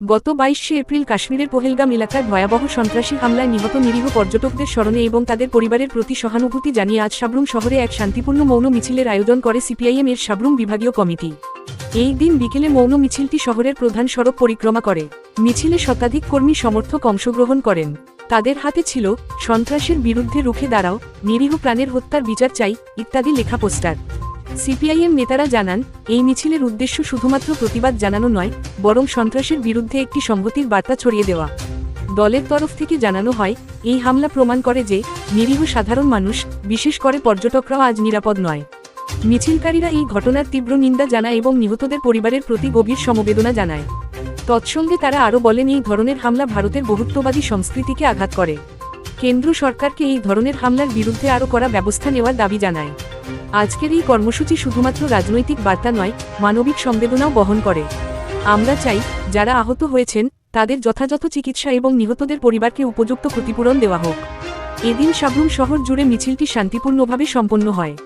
গত বাইশে এপ্রিল কাশ্মীরের পহেলগাম এলাকায় ভয়াবহ সন্ত্রাসী হামলায় নিহত নিরীহ পর্যটকদের স্মরণে এবং তাদের পরিবারের প্রতি সহানুভূতি জানিয়ে আজ সাবরুম শহরে এক শান্তিপূর্ণ মৌন মিছিলের আয়োজন করে সিপিআইএম এর সাবরুম বিভাগীয় কমিটি। এই দিন বিকেলে মৌন মিছিলটি শহরের প্রধান সড়ক পরিক্রমা করে। মিছিলে শতাধিক কর্মী সমর্থক অংশগ্রহণ করেন। তাদের হাতে ছিল, সন্ত্রাসের বিরুদ্ধে রুখে দাঁড়াও, নিরীহ প্রাণের হত্যার বিচার চাই, ইত্যাদি লেখা পোস্টার। সিপিআইএম নেতারা জানান, এই মিছিলের উদ্দেশ্য শুধুমাত্র প্রতিবাদ জানানো নয়, বরং সন্ত্রাসের বিরুদ্ধে একটি সংগতির বার্তা ছড়িয়ে দেওয়া। দলের তরফ থেকে জানানো হয়, এই হামলা প্রমাণ করে যে, নিরীহ সাধারণ মানুষ, বিশেষ করে পর্যটকরাও আজ নিরাপদ নয়। মিছিলকারীরা এই ঘটনার তীব্র নিন্দা জানায় এবং নিহতদের পরিবারের প্রতি গভীর সমবেদনা জানায়। তৎসঙ্গে তারা আরও বলেন, এই ধরনের হামলা ভারতের বহুত্ববাদী সংস্কৃতিকে আঘাত করে। কেন্দ্র সরকারকে এই ধরনের হামলার বিরুদ্ধে আরও করা ব্যবস্থা নেওয়ার দাবি জানায়। আজকের এই কর্মসূচি শুধুমাত্র রাজনৈতিক বার্তা নয়, মানবিক সংবেদনাও বহন করে। আমরা চাই, যারা আহত হয়েছেন, তাদের যথাযথ চিকিৎসা এবং নিহতদের পরিবারকে উপযুক্ত ক্ষতিপূরণ দেওয়া হোক। এদিন সাবরুম শহর জুড়ে মিছিলটি শান্তিপূর্ণভাবে সম্পন্ন হয়।